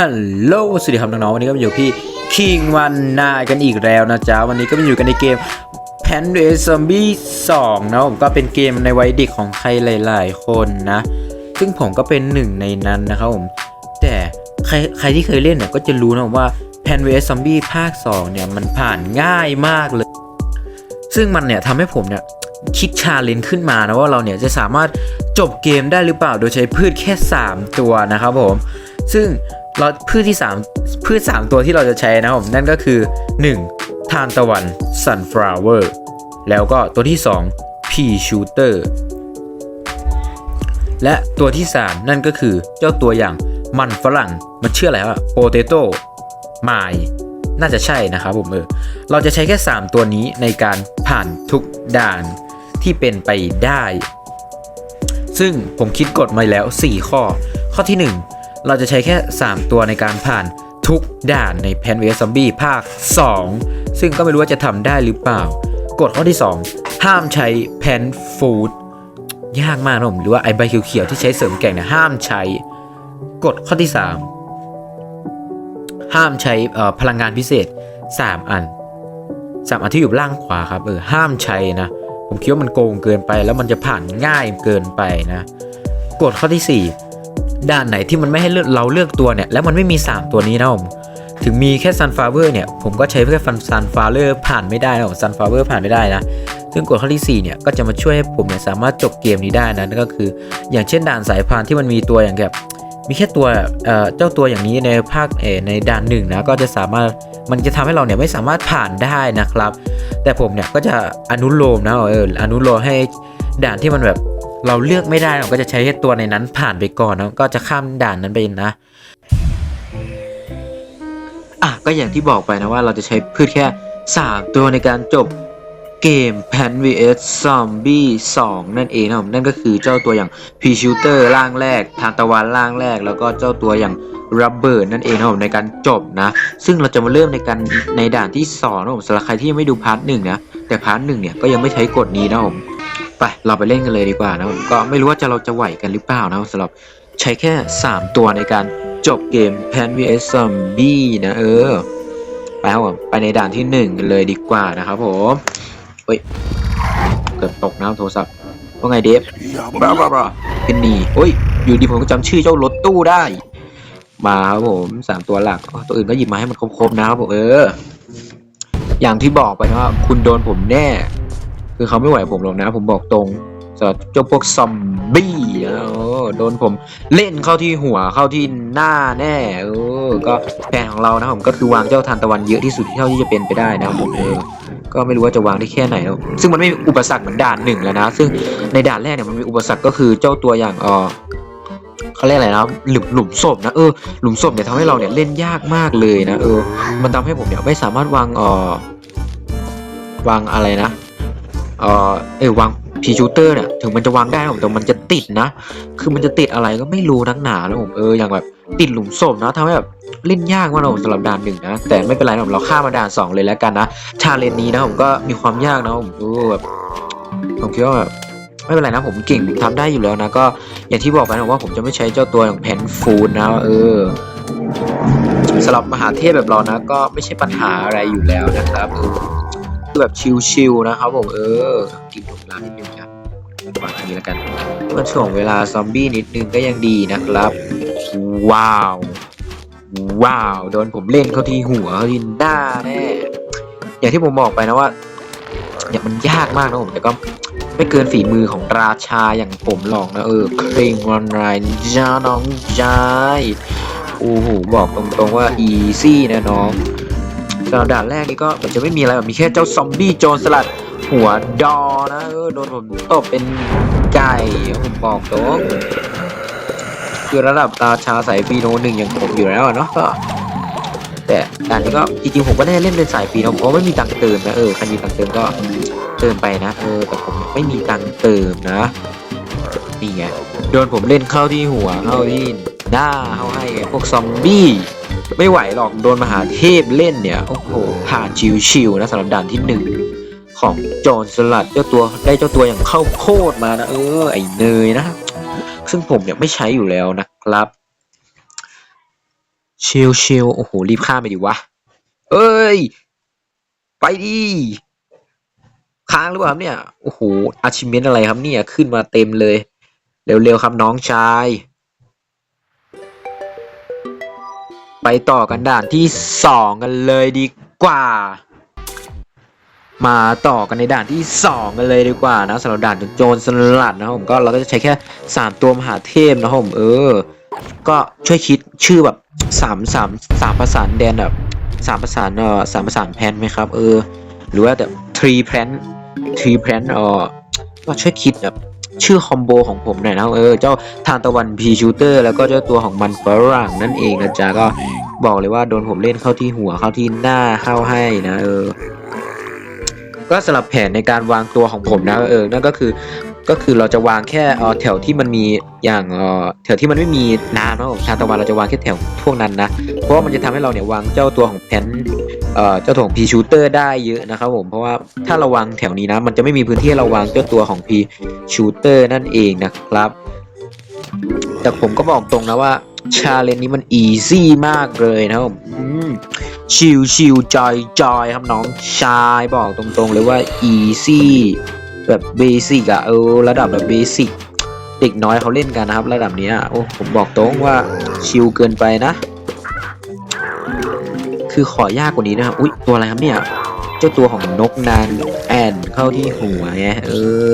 ฮัลโหลสวัสดีครับน้องๆวันนี้ก็มาอยู่พี่คิงวันนากันอีกแล้วนะจ๊ะวันนี้ก็มาอยู่กันในเกม p a n d a Zombie 2นะผมก็เป็นเกมในวัยเด็กของใครหลาย ๆ คนนะ ซึ่งผมก็เป็นหนึ่งในนั้นนะครับผมแต่ใครใครที่เคยเล่นเนี่ยก็จะรู้นะว่า p a n d a Zombie ภาค2เนี่ยมันผ่านง่ายมากเลย ซึ่งมันเนี่ยทำให้ผมเนี่ยคิดชาเลนจ์ขึ้นมานะว่าเราเนี่ยจะสามารถจบเกมได้หรือเปล่าโดยใช้พืชแค่ 3 ตัวนะครับผม ซึ่ง เราพืชที่ 3 พืช 3 ตัวที่เราจะใช้นะครับผมนั่นก็คือ 1. ทานตะวัน sunflower แล้วก็ตัวที่ 2 pea shooter และตัวที่ 3 นั่นก็คือเจ้าตัวอย่างมันฝรั่งมันเชื่ออะไรวะ potato ไมน่าจะใช่นะครับผมเออเราจะใช้แค่ 3 ตัวนี้ในการผ่านทุกด่านที่เป็นไปได้ ซึ่งผมคิดกฎมาแล้ว 4 ข้อ ข้อที่ 1 เราจะใช้แค่ 3 ตัวในการผ่านทุกด่านในแพนเวสซอมบี้ภาค 2 ซึ่งก็ไม่รู้ว่าจะทำได้หรือเปล่ากฎข้อที่ 2 ห้ามใช้แพนฟูดยากมากนะผมหรือว่าไอใบเขียวๆที่ใช้เสริมแก่งเนี่ยห้ามใช้กฎข้อที่ 3 ห้ามใช้พลังงานพิเศษ 3 อัน 3 อันที่อยู่ล่างขวาครับเออห้ามใช้นะ ผมคิดว่ามันโกงเกินไป แล้วมันจะผ่านง่ายเกินไปนะกฎข้อที่ 4 ด้านไหนที่มันไม่ให้เลือกเราเลือกตัวเนี่ยแล้วมันไม่มี 3 ตัวนี้นะผมถึงมีแค่ sunflower เนี่ยผมก็ใช้แค่ฟัน sunflower ผ่านไม่ได้นะผม sunflower ผ่านไม่ได้นะซึ่งกฎข้อที่4เนี่ยก็จะมาช่วยให้ผมเนี่ยสามารถจบเกมนี้ได้นะนั่นก็คือ อย่างเช่นด่านสายพานที่มันมีตัวอย่างแบบมีแค่ตัวเอ่อเจ้าตัวอย่างนี้ในภาคเอในด่านหนึ่งนะก็จะสามารถมันจะทำให้เราเนี่ยไม่สามารถผ่านได้นะครับ แต่ผมเนี่ยก็จะอนุโลมนะเอออนุโลมให้ด่านที่มันแบบ เราเลือกไม่ได้เราก็จะใช้ตัวในนั้นผ่านไปก่อนนะก็จะข้ามด่านนั้นไปนะอะก็อย่างที่บอกไปนะว่าเราจะใช้พืชแค่ 3 ตัวในการจบเกม Pan vs Zombie 2 นั่นเองนะผมนั่นก็คือเจ้าตัวอย่าง p Shooter ร่างแรกทานตะวันร่างแรก แล้วก็เจ้าตัวอย่าง Rubber นั่นเองนะผมในการจบนะ ซึ่งเราจะมาเริ่มในการในด่านที่2นะผมสำหรับใครที่ยังไม่ดูพาร์ทหนึ่งนะ แต่พาร์ทหนึ่งเนี่ยก็ยังไม่ใช้กฎนี้นะผม ไปเราไปเล่นกันเลยดีกว่านะผมก็ไม่รู้ว่าจะเราจะไหวกันหรือเปล่านะสำหรับใช้แค่ 3 ตัวในการจบเกม Pan vs Zombie นะเออ ไปครับผมไปในด่านที่ 1 กันเลยดีกว่านะครับผมเฮ้ย เกือบตกน้ำโทรศัพท์ว่าไงเดฟบราบราบราขึ้นนี่เฮ้ย อยู่ดีผมก็จำชื่อเจ้ารถตู้ได้ มาครับผมสามตัวหลัก ตัวอื่นก็หยิบมาให้มันครบๆนะครับผมเออ อย่างที่บอกไปนะว่าคุณโดนผมแน่ คือเขาไม่ไหวผมหรอกนะ ผมบอกตรงสำหรับเจ้าพวกซอมบี้นะโอ้โดนผมเล่นเข้าที่หัวเข้าที่หน้าแน่เออก็แผนของเรานะผมก็คือวางเจ้าทานตะวันเยอะที่สุดเท่าที่จะเป็นไปได้นะผมเออก็ไม่รู้ว่าจะวางได้แค่ไหนแล้วซึ่งมันไม่มีอุปสรรคเหมือนด่านหนึ่งแล้วนะ ซึ่งในด่านแรกเนี่ยมันมีอุปสรรคก็คือเจ้าตัวอย่างเออเขาเรียกอะไรนะหลุมหลุมศพนะเออหลุมศพเนี่ยทำให้เราเนี่ยเล่นยากมากเลยนะเออ มันทำให้ผมเนี่ยไม่สามารถวางเออวางอะไรนะ เออเอวางพีชูเตอร์เนี่ยถึงมันจะวางได้นะผมแต่มันจะติดนะ คือมันจะติดอะไรก็ไม่รู้นักหนาแล้วผมเอออย่างแบบติดหลุมศพนะทำให้แบบเล่นยากมากนะผมสำหรับด่านหนึ่งนะ แต่ไม่เป็นไรนะผมเราข้ามมาด่านสองเลยแล้วกันนะชาเลนนี้นะผมก็มีความยากนะผมเออแบบผมคิดว่าแบบไม่เป็นไรนะผมเก่งผมทำได้อยู่แล้วนะก็อย่างที่บอกไปนะว่าผมจะไม่ใช้เจ้าตัวอย่างแพนฟูดนะเออสำหรับมหาเทพแบบเรานะ ก็ไม่ใช่ปัญหาอะไรอยู่แล้วนะครับ แบบชิลๆนะครับผมเออกินถุงน้ำนิดนึงครับวางอันนี้แล้วกันมันช่วงเวลาซอมบี้นิดนึงก็ยังดีนะครับ ว้าว ว้าว โดนผมเล่นเข้าที่หัวเข้าที่หน้าแน่อย่างที่ผมบอกไปนะว่าเนี่ยมันยากมากนะผมแต่ก็ไม่เกินฝีมือของราชาอย่างผมหรอกนะเออเคร่งวันไรจ้าน้องจายโอ้โหบอกตรงๆว่าอีซี่นะน้อง สำหรับด่านแรกนี่ก็มันจะไม่มีอะไรแบบมีแค่เจ้าซอมบี้โจรสลัดหัวดอนะเออโดนผมตบเป็นไก่ผมบอกตรงคือระดับราชาสายปีโนหนึ่งอย่างผมอยู่แล้วเนาะก็แต่ด่านนี้ก็จริงๆผมก็ได้เล่นเป็นสายปีโนเพราะไม่มีตังค์เติมนะเออใครมีตังค์เติมก็เติมไปนะเออแต่ผมไม่มีตังค์เติมนะนี่ไงโดนผมเล่นเข้าที่หัวเข้าที่หน้าเข้าให้ไงพวกซอมบี้ ไม่ไหวหรอกโดนมหาเทพเล่นเนี่ยโอ้โหผ่านชิวๆนะสำหรับด่านที่หนึ่งของโจรสลัดเจ้าตัวได้เจ้าตัวอย่างเข้าโคตรมานะเออไอเนยนะ ซึ่งผมเนี่ยไม่ใช้อยู่แล้วนะครับชิลชิลโอ้โหรีบข้ามไปดิวะ เอ้ย ไปดิค้างหรือเปล่าครับเนี่ย โอ้โหอาชิเมนอะไรครับเนี่ย ขึ้นมาเต็มเลย เร็วๆครับน้องชาย ไปต่อกันด่านที่สองกันเลยดีกว่า มาต่อกันในด่านที่สองกันเลยดีกว่านะสำหรับด่านโจรสลัดนะครับผมก็เราก็จะใช้แค่สามตัวมหาเทพนะครับผมเออ ก็ช่วยคิดชื่อแบบสามสามสามประสานแดนแบบสามประสานเอ่อสามประสานแพนไหมครับเออ หรือว่าแบบทรีแพนทรีแพนเออก็ช่วยคิดแบบ ชื่อคอมโบของผมหน่อยนะครับเออเจ้าทานตะวันพีชูเตอร์แล้วก็เจ้าตัวของมันฝรั่งนั่นเองนะจ๊ะก็บอกเลยว่าโดนผมเล่นเข้าที่หัวเข้าที่หน้าเข้าให้นะเออก็สำหรับแผนในการวางตัวของผมนะเออนั่นก็คือ ก็คือเราจะวางแค่แถวที่มันมีอย่างแถวที่มันไม่มีน้ำนะผมทาตะวันเราจะวางแค่แถวพวกนั้นนะ เพราะว่ามันจะทำให้เราเนี่ยวางเจ้าตัวของแพนเจ้าตัวของพีชูเตอร์ได้เยอะนะครับผมเพราะว่าถ้าเราวางแถวนี้นะมันจะไม่มีพื้นที่ให้เราวางเจ้าตัวของพีชูเตอร์นั่นเองนะครับ แต่ผมก็บอกตรงนะว่าชาเลนนี้มันอีซี่มากเลยนะครับผมอืมชิลชิลจอยจอยครับน้องชายบอกตรงๆเลยว่าอีซี่ แบบเบสิกอะเออระดับแบบเบสิกเด็กน้อยเขาเล่นกันนะครับ ระดับนี้โอ้ผมบอกตรงว่าชิลเกินไปนะ คือขอยากกว่านี้นะครับอุ๊ยตัวอะไรครับเนี่ยเจ้าตัวของนกนางแอนเข้าที่หัวไงเออ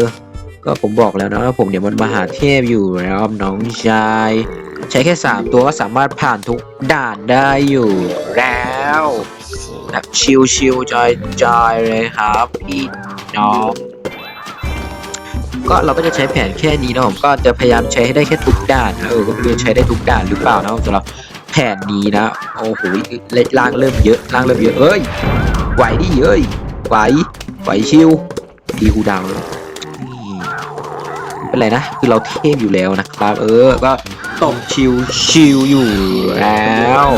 ก็ผมบอกแล้วนะว่าผมเนี่ยมันมหาเทพอยู่แล้วน้องชาย ใช้แค่สามตัวก็สามารถผ่านทุกด่านได้อยู่แล้วแบบชิลชิลจอยจอยเลยครับ พี่น้อง ก็เราก็จะใช้แผนแค่นี้นะผมก็จะพยายามใช้ให้ได้แค่ทุกด่านนะเออก็ไม่รู้ใช้ได้ทุกด่านหรือเปล่านะสำหรับแผนนี้นะโอ้โหเล็ล่างเริ่มเยอะล่างเริ่มเยอะเอ้ยไหวดิเอ้ยไหวไหวชิวดีคูดาวเป็นไรนะคือเราเทพอยู่แล้วนะครับ เออก็ตบชิวชิวอยู่แล้ว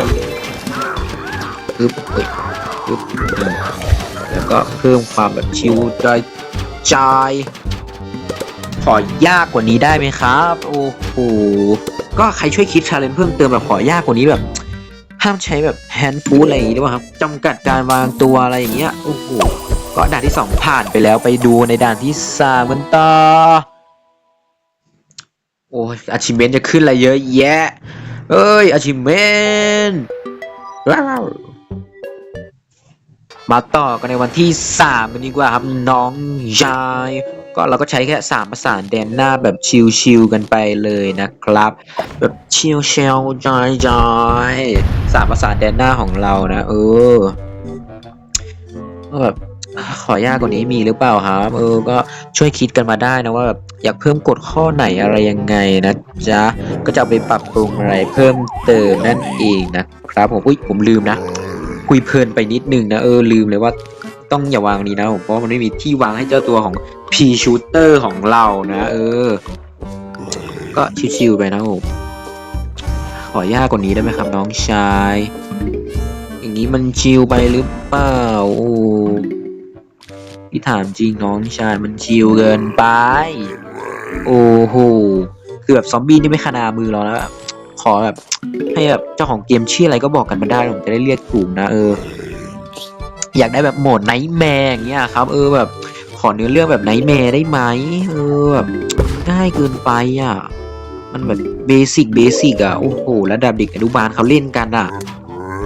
ปึ๊บเอ้ยปึ๊บแล้วก็เพิ่มความแบบชิวจอยจ ขอยากกว่านี้ได้ไหมครับ โอ้โหก็ใครช่วยคิดชาเลนจ์เพิ่มเติมแบบขอยากกว่านี้แบบ ห้ามใช้แบบแฮนด์ฟูดอะไรอย่างงี้ด้วยครับจำกัดการวางตัวอะไรอย่างเงี้ยโอ้โหก็ด่านที่สองผ่านไปแล้วไปดูในด่านที่สามกันต่อโอ้ยอาชิเมนจะขึ้นอะไรเยอะแยะ เอ้ยอาชิเมนว้าวมาต่อกันในวันที่สามกันดีกว่าครับน้องชาย ก็เราก็ใช้แค่สามประสานแดนหน้าแบบชิลๆกันไปเลยนะครับ แบบชิลเชลจอยจอยสามประสานแดนหน้าของเรานะ เออแบบขอยากกว่านี้มีหรือเปล่าครับ เออ ก็ช่วยคิดกันมาได้นะว่าแบบอยากเพิ่มกฎข้อไหนอะไรยังไงนะจ๊ะ ก็จะไปปรับปรุงอะไรเพิ่มเติมนั่นเองนะครับผมอุ้ยผมลืมนะ คุยเพลินไปนิดนึงนะเออลืมเลยว่าต้องอย่าวางนี้นะผมเพราะมันไม่มีที่วางให้เจ้าตัวของ P shooter ของเรานะ เออ ก็ชิวๆไปนะผมขอยากกว่านี้ได้ไหมครับน้องชาย อย่างนี้มันชิลไปหรือเปล่าโอ้พี่ถามจริงน้องชายมันชิลเกินไป โอ้โหคือแบบซอมบี้นี่ไม่ขนามือเราแล้วแบบขอแบบให้แบบเจ้าของเกมชื่ออะไรก็บอกกันมาได้ผมจะได้เรียกถูกนะเออ อยากได้แบบโหมดไนท์แมร์อย่างเงี้ยครับ เออแบบ อเนื้อเรื่องแบบไนท์แมร์ได้ไหมเออแบบง่ายเกินไปอะ มันแบบเบสิกเบสิกอะ โอ้โหระดับเด็กอนุบาลเขาเล่นกันอะ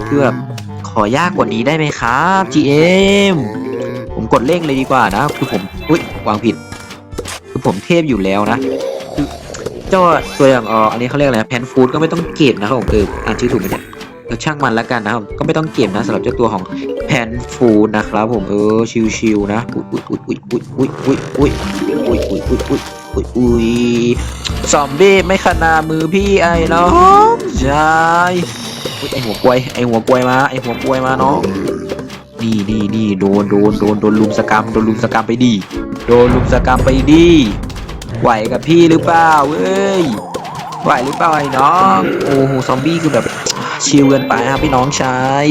คือแบบขอยากกว่านี้ได้ไหมครับ GM ผมกดเร่งเลยดีกว่านะ คือผมอุ้ยวางผิด คือผมเทพอยู่แล้วนะคือเจ้าตัวอย่างเอออันนี้เขาเรียกอะไรแพนฟูดก็ไม่ต้องเก็บนะครับผมเอออ่านชื่อถูกไหมเนี่ย เออช่างมันแล้วกันนะครับ ก็ไม่ต้องเก็บนะสำหรับเจ้าตัวของแพนฟูนะครับผมเออชิวๆนะอุ้ยอุ้ยอุ้ยอุ้ยอุ้ยอุ้ยอุ้ยอุ้ยอุ้ยอุ้ยอุ้ยอุ้ยอุ้ยซอมบี้ไม่ขนามือพี่ไอ้น้องชายอุ้ยไอหัวกลวยไอหัวกลวยมาไอหัวกลวยมาน้องนี่นี่นี่โดนโดนโดนโดนลุมสกรรมโดนลุมสกรรมไปดีโดนลุมสกรรมไปดีไหวกับพี่หรือเปล่าเว้ยไหวหรือเปล่าไอ้น้องโอ้โหซอมบี้คือแบบ ชิลเกินไปครับพี่น้องชาย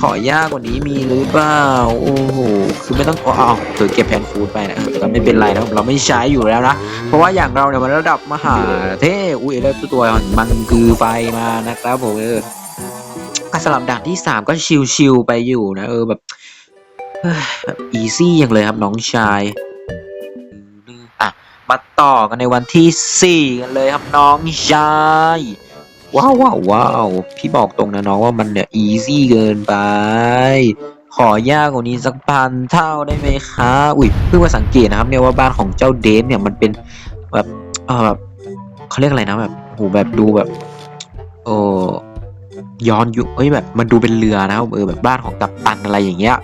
ขอยากกว่านี้มีหรือเปล่าโอ้โหคือไม่ต้องอ๋อเอาเกิดเก็บแพนฟูดไปนะแต่ก็ไม่เป็นไรนะเราไม่ใช้อยู่แล้วนะเพราะว่าอย่างเราเนี่ยมันระดับมหาเทพอุ้ยแล้วตัวของมันคือไฟมานะครับผมเออสลับด่านที่สามก็ชิลๆไปอยู่นะเออแบบแบบอีซี่อย่างเลยครับน้องชายอะมาต่อกันในวันที่สี่กันเลยครับน้องชาย ว้าวว้าวว้าวพี่บอกตรงนะน้องว่ามันเนี่ยอีซี่เกินไป ขอยากกว่านี้สักพันเท่าได้ไหมคะอุ้ยเพิ่งมาสังเกตนะครับ เนี่ยว่าบ้านของเจ้าเดฟเนี่ยมันเป็นแบบเออแบบเขาเรียกอะไรนะแบบโหแบบดูแบบโอ้ย้อนยุคเอ้ยแบบมันดูเป็นเรือนะครับเออแบบบ้านของกัปตันอะไรอย่างเงี้ย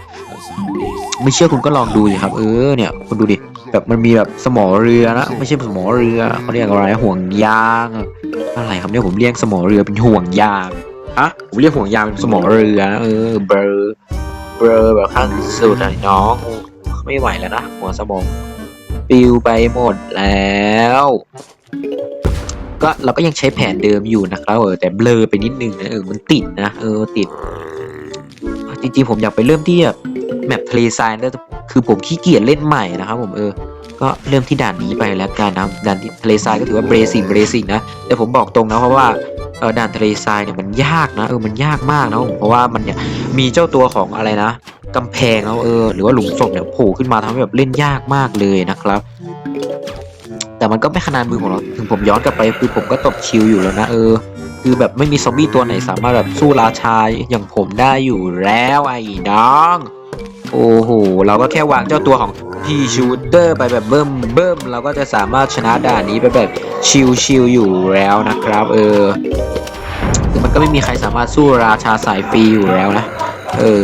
ไม่เชื่อคุณก็ลองดูสิครับ เออเนี่ยคุณดูดิแบบมันมีแบบสมอเรือนะไม่ใช่สมอเรือเขาเรียกอะไรห่วงยางอะไรครับเนี่ยผมเรียกสมอเรือเป็นห่วงยางอะผมเรียกห่วงยางเป็นสมอเรือนะเออเบลอเบลอแบบขั้นสุดอะน้อง ไม่ไหวแล้วนะหัวสมองปิวไปหมดแล้วก็เราก็ยังใช้แผนเดิมอยู่นะครับเออแต่เบลอไปนิดนึงนะเออมันติดนะเออติด จริงๆผมอยากไปเริ่มที่แบบ แมปทะเลทรายนะแต่คือผมขี้เกียจเล่นใหม่นะครับผมเออ ก็เริ่มที่ด่านนี้ไปแล้วกันนะด่านที่ทะเลทรายก็ถือว่าเบรซิ่งเบรซิ่งนะแต่ผมบอกตรงนะเพราะว่าเออด่านทะเลทรายเนี่ยมันยากนะเออมันยากมากนะผมเพราะว่ามันเนี่ยมีเจ้าตัวของอะไรนะกำแพงแล้วเออหรือว่าหลุมศพเนี่ยโผล่ขึ้นมาทำให้แบบเล่นยากมากเลยนะครับ แต่มันก็ไม่ขนาดมือของเราถึงผมย้อนกลับไปคือผมก็ตบชิวอยู่แล้วนะเออคือแบบไม่มีซอมบี้ตัวไหนสามารถแบบสู้ราชาอย่างผมได้อยู่แล้วไอ้น้อง โอ้โห เราก็แค่วางเจ้าตัวของพีชูเตอร์ไปแบบเบิ่มเบิ่มเราก็จะสามารถชนะด่านนี้ไปแบบชิวๆอยู่แล้วนะครับ เออคือมันก็ไม่มีใครสามารถสู้ราชาสายฟรีอยู่แล้วนะ เออ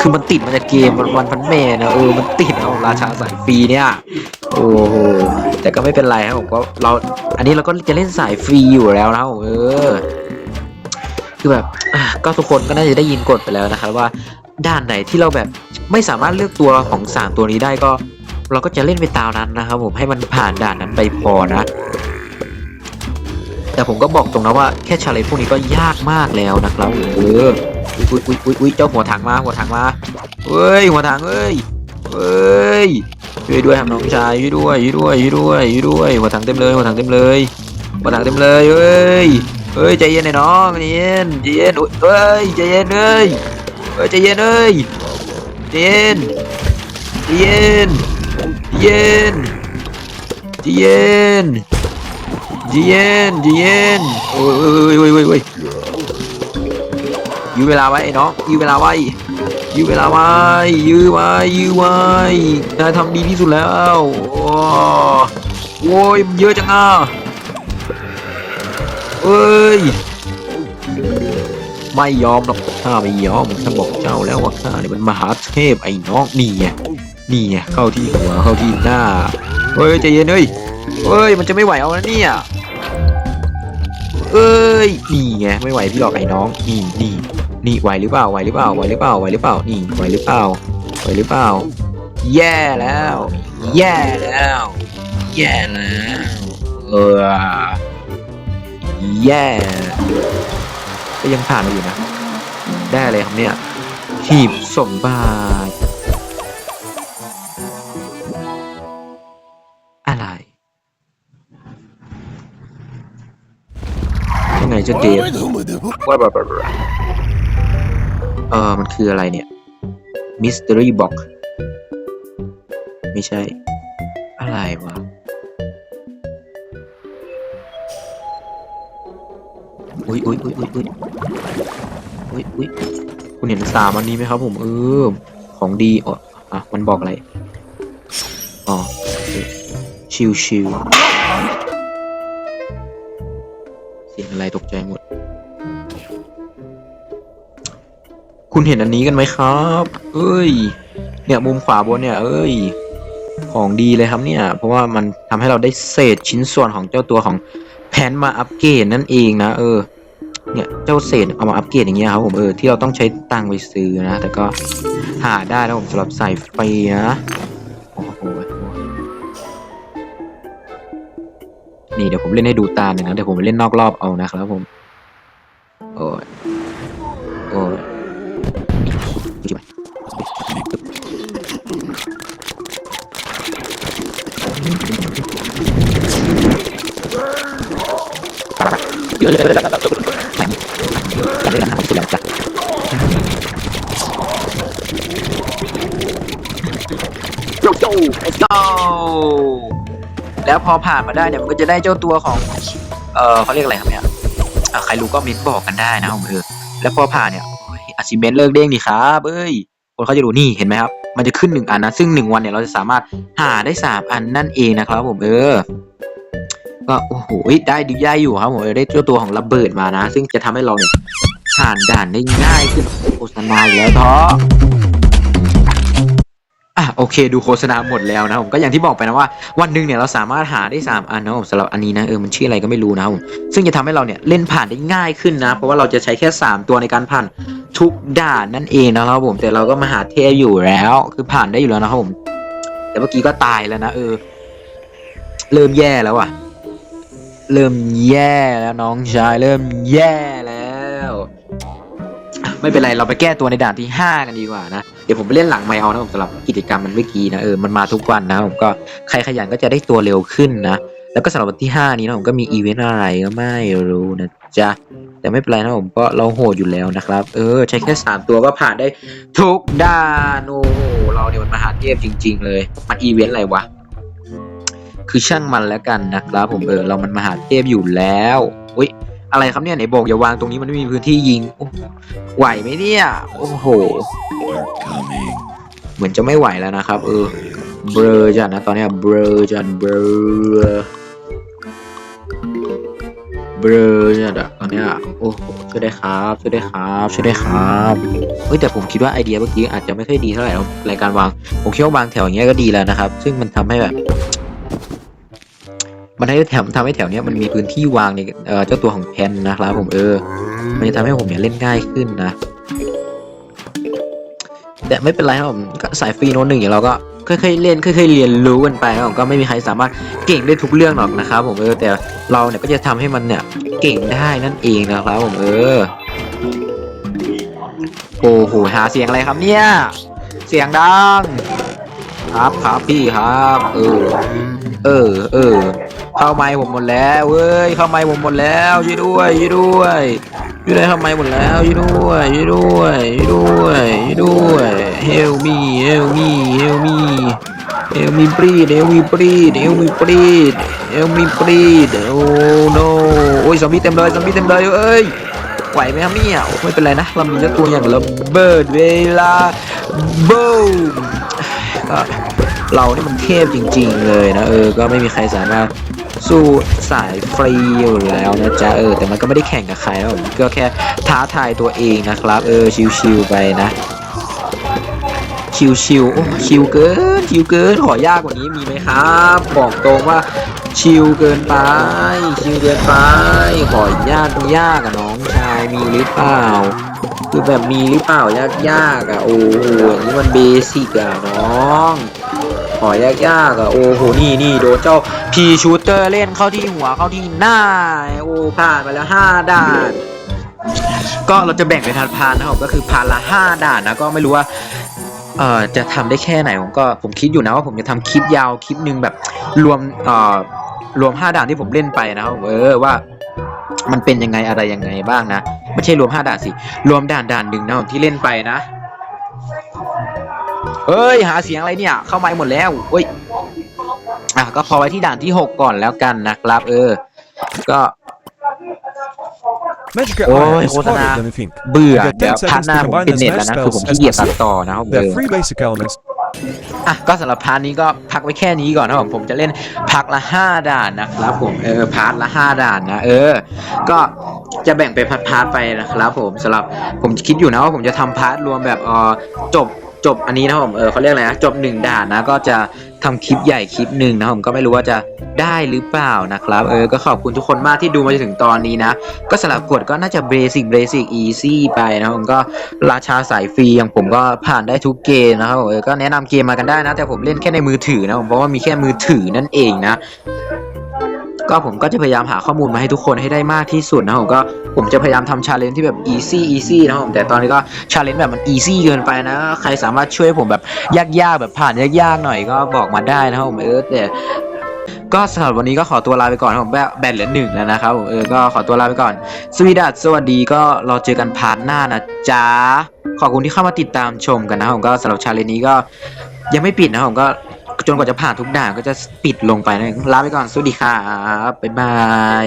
คือมันติดมาจากเกมวันวันพันแม่นะเออ มันติดเอาราชาสายฟรีเนี่ย โอ้โห แต่ก็ไม่เป็นไรครับผมก็เรา อันนี้เราก็จะเล่นสายฟรีอยู่แล้วนะครับเออ คือแบบก็ทุกคนก็น่าจะได้ยินกฎไปแล้วนะครับว่า ด้านไหนที่เราแบบ ไม่สามารถเลือกตัวของสามตัวนี้ได้ก็ เราก็จะเล่นไปตามนั้นนะครับผมให้มันผ่านด่านนั้นไปพอนะ แต่ผมก็บอกตรงนะว่าแค่ชาเลนจ์พวกนี้ก็ยากมากแล้วนะครับเอออุ้ยอุ้ยอุ้ยอุ้ยเจ้าหัวถังมาหัวถังมาเฮ้ยหัวถังเอ้ยเฮ้ยช่วยด้วยครับน้องชายช่วยด้วยช่วยด้วยช่วยด้วยช่วยด้วยหัวถังเต็มเลยหัวถังเต็มเลยหัวถังเต็มเลยเฮ้ยเฮ้ยใจเย็นหน่อยน้องใจเย็นใจเย็นเฮ้ยใจเย็นเอ้ยเฮ้ยใจเย็นเอ้ย เย็นใจเย็นใจเย็นใจเย็นใจเย็นใจเย็นโอ้ยโอ้ยโอ้ยโอ้ยโอ้ยยื้อเวลาไว้ไอ้น้องยื้อเวลาไว้ยื้อเวลาไว้ยื้อไว้ยื้อไว้นายทำดีที่สุดแล้วโอ้โว้ยมันเยอะจังอะเอ้ย ไม่ยอมหรอกข้าไม่ยอมข้าบอกเจ้าแล้วว่าข้าเนี่ยมันมหาเทพไอ้น้องนี่ไงนี่ไงเข้าที่หัวเข้าที่หน้าเฮ้ยใจเย็นเฮ้ยเฮ้ยมันจะไม่ไหวเอานะเนี่ยเอ้ยนี่ไงไม่ไหวพี่หรอกไอ้น้องนี่นี่นี่ไหวหรือเปล่าไหวหรือเปล่าไหวหรือเปล่าไหวหรือเปล่านี่ไหวหรือเปล่าไหวหรือเปล่า แย่แล้ว แย่แล้ว แย่แล้วเออแย่ ก็ยังผ่านมาอยู่นะ ได้อะไรครับเนี่ยหีบสมบัติอะไรยังไงจะเดฟว่าแบบเออมันคืออะไรเนี่ย Mystery Box ไม่ใช่ อะไรวะ อุ้ยอุ้ยอุ้ยอุ้ยอุ้ยอุ้ยอุ้ยคุณเห็นสามอันนี้ไหมครับ ผมเออของดีอ๋ออะมันบอกอะไรอ๋อชิวชิวเสียงอะไรตกใจหมด คุณเห็นอันนี้กันไหมครับ เอ้ย เนี่ยมุมขวาบนเนี่ย เอ้ย ของดีเลยครับเนี่ย เพราะว่ามันทำให้เราได้เศษชิ้นส่วนของเจ้าตัวของแพนมาอัปเกรดนั่นเองนะ เออ เนี่ยเจ้าเศษเอามาอัปเกรดอย่างเงี้ยครับผมเออที่เราต้องใช้ตังค์ไปซื้อนะแต่ก็หาได้แล้วผมสำหรับใส่ไฟนะโอ้โหนี่เดี๋ยวผมเล่นให้ดูตาหนึ่งนะเดี๋ยวผมไปเล่นนอกรอบเอานะครับผมโอ้ยโอ้ย โจโจแล้วพอผ่านมาได้เนี่ยมันก็จะได้เจ้าตัวของ เอ่อเขาเรียกอะไรครับเนี่ยใครรู้ก็มินบอกกันได้นะผมเออแล้วพอผ่านเนี่ยอาชิเมนเลิกเด้งดีครับเอ้ยคนเขาจะรู้นี่เห็นไหมครับ มันจะขึ้นหนึ่งอันนะ ซึ่งหนึ่งวันเนี่ยเราจะสามารถหาได้สามอันนั่นเองนะครับผมเออ ก็โอ้โหได้ดีได้อยู่ครับผมได้เจ้าตัวของระเบิดมานะ ซึ่งจะทำให้เราเนี่ยผ่านด่านได้ง่ายขึ้นโฆษณาอีกแล้วท้ออะโอเคดูโฆษณาหมดแล้วนะผมก็อย่างที่บอกไปนะว่า วันหนึ่งเนี่ยเราสามารถหาได้ 3 อันนะผมสำหรับอันนี้นะเออมันชื่ออะไรก็ไม่รู้นะผมซึ่งจะทำให้เราเนี่ยเล่นผ่านได้ง่ายขึ้นนะ เพราะว่าเราจะใช้แค่ 3 ตัวในการผ่านทุกด่านนั่นเองนะครับผมแต่เราก็มาหาเทพอยู่แล้ว คือผ่านได้อยู่แล้วนะครับผมแต่เมื่อกี้ก็ตายแล้วนะเออ เริ่มแย่แล้วอะ เริ่มแย่แล้วน้องชายเริ่มแย่แล้ว ไม่เป็นไรเราไปแก้ตัวในด่านที่ 5 กันดีกว่านะ เดี๋ยวผมไปเล่นหลังไมเอานะผมสำหรับกิจกรรมมันเมื่อกี้นะเออมันมาทุกวันนะผมก็ใครขยันก็จะได้ตัวเร็วขึ้นนะแล้วก็สำหรับวันที่ 5 นี้นะผมก็มีอีเวนต์อะไรก็ไม่รู้นะจ๊ะแต่ไม่เป็นไรนะผมก็เราโหดอยู่แล้วนะครับ เออ ใช้แค่ 3 ตัวก็ผ่านได้ทุกด่านโอ้โหเราเนี่ยมันมหาเทพจริง ๆ เลย มันอีเวนต์อะไรวะ คือช่างมันแล้วกันนะครับผมเออเรามันมหาเทพอยู่แล้วอุ้ยอะไรครับเนี่ยไหนบอกอย่าวางตรงนี้มันไม่มีพื้นที่ยิงไหวไหมเนี่ย โอ้โห เหมือนจะไม่ไหวแล้วนะครับ เออ เบลอจัดนะตอนเนี้ยเบลอจัดเบลอเบลอจัดอะตอนเนี้ยโอ้โหช่วยได้ครับช่วยได้ครับช่วยได้ครับเฮ้ยแต่ผมคิดว่าไอเดียเมื่อกี้อาจจะไม่ค่อยดีเท่าไหร่รายการวางผมคิดว่าวางแถวอย่างเงี้ยก็ดีแล้วนะครับ ซึ่งมันทำให้แบบ มันให้แถมทำให้แถวเนี้ยมันมีพื้นที่วางในเจ้าตัวของแพนนะครับผมเออ มันจะทำให้ผมเนี่ยเล่นง่ายขึ้นนะ แต่ไม่เป็นไรครับผมก็สายฟรีโน้ตหนึ่งอย่างเราก็ค่อยๆเล่นค่อยๆเรียนรู้กันไปครับผมก็ไม่มีใครสามารถเก่งได้ทุกเรื่องหรอกนะครับผมเออแต่เราเนี่ยก็จะทำให้มันเนี่ยเก่งได้นั่นเองนะครับผมเออโอ้โหหาเสียงอะไรครับเนี่ย เสียงดัง ครับครับพี่ครับ เออ เออเออ เข้าไม้ผมหมดแล้วเว้ยเข้าไม้ผมหมดแล้วช่วยด้วยช่วยด้วยช่วยด้วยเข้าไม้หมดแล้วช่วยด้วยช่วยด้วยช่วยด้วยช่วยด้วย help me help me help me help me please help me please help me please help me please oh no โอ้ยซอมบี้เต็มเลยซอมบี้เต็มเลยเอ้ยไหวไหมครับเนี่ยไม่เป็นไรนะเรามีเจ้าตัวอย่างระเบิดเวลาบูมก็เรานี่มันเทพจริง ๆ เลยนะเออ ก็ไม่มีใครสามารถ สู้สายฟรีอยู่แล้วนะจ๊ะเออแต่มันก็ไม่ได้แข่งกับใครนะผมก็แค่ท้าทายตัวเองนะครับ เออชิวๆไปนะ ชิวๆโอ้ชิวเกินชิวเกินขอยากกว่านี้มีไหมครับ บอกตรงว่าชิวเกินไป ชิวเกินไป ขอยากยากอะน้องชายมีหรือเปล่า คือแบบมีหรือเปล่ายากยากๆอะโอ้โหอย่างนี้มันเบสิกอะน้องขอยากยากๆอะโอ้โหนี่นี่โดนเจ้าพีชูเตอร์เล่นเข้าที่หัวเข้าที่หน้าโอ้ผ่านไปแล้วห้าด่าน ก็เราจะแบ่งเป็นพาร์ทนะครับก็คือพาร์ทละห้าด่านนะก็ไม่รู้ว่าเอ่อจะทำได้แค่ไหนผมก็ผมคิดอยู่นะว่าผมจะทำคลิปยาวคลิปหนึ่งแบบรวมเอ่อรวมห้าด่านที่ผมเล่นไปนะครับเออว่า มันเป็นยังไงอะไรยังไงบ้างนะ ไม่ใช่รวมห้าด่านสิ รวมด่านด่านหนึ่งนะผมที่เล่นไปนะเอ้ยหาเสียงอะไรเนี่ย เข้ามาหมดแล้วเอ้ยอะก็พอไว้ที่ด่านที่หกก่อนแล้วกันนะครับ เออ ก็ Magic Oh, Iron is Hosanna. harder than you think. เบื่อ You get เดี๋ยว10พาร์ท seconds หน้า to ผม combine เป็น as เน็ต many แล้วนะคือ spells ผม as ขี้เกียจตัด possible. ต่อนะครับเอ There are อะก็สำหรับพาร์ทนี้ก็พักไว้แค่นี้ก่อนนะผมผมจะเล่นพักละห้าด่านนะครับผมเออพาร์ทละห้าด่านนะเออ ก็จะแบ่งเป็นพาร์ทพาร์ทไปนะครับผมสำหรับผมคิดอยู่นะว่าผมจะทำพาร์ทรวมแบบเออจบจบอันนี้นะผมเออเขาเรียกอะไรนะจบหนึ่งด่านนะก็จะ ทำคลิปใหญ่คลิปหนึ่งนะผมก็ไม่รู้ว่าจะได้หรือเปล่านะครับ เออ ก็ขอบคุณทุกคนมากที่ดูมาจนถึงตอนนี้นะ ก็สำหรับกดก็น่าจะเบสิกเบสิกอีซี่ไปนะผมก็ราชาสายฟรีอย่างผมก็ผ่านได้ทุกเกมนะครับเออก็แนะนำเกมมากันได้นะ แต่ผมเล่นแค่ในมือถือนะผมเพราะว่ามีแค่มือถือนั่นเองนะ ก็ผมก็จะพยายามหาข้อมูลมาให้ทุกคนให้ได้มากที่สุดนะผมก็ผมจะพยายามทำชาเลนจ์ที่แบบ easy easy นะครับผมแต่ตอนนี้ก็ชาเลนจ์แบบมัน easy เกินไปนะ ใครสามารถช่วยผมแบบยากๆแบบผ่านยากๆหน่อยก็บอกมาได้นะครับผมเออแต่ก็สำหรับวันนี้ก็ขอตัวลาไปก่อนผมแบตเหลือหนึ่งแล้วนะครับผมเออก็ขอตัวลาไปก่อน สวีดัสสวัสดีก็ราเจอกันพาร์ทหน้านะจ๊ะขอบคุณที่เข้ามาติดตามชมกันนะผมก็สำหรับชาเลนจ์นี้ก็ยังไม่ปิดนะผมก็ จนกว่าจะผ่านทุกด่านก็จะปิดลงไปนะลาไปก่อนสวัสดีครับบ๊ายบาย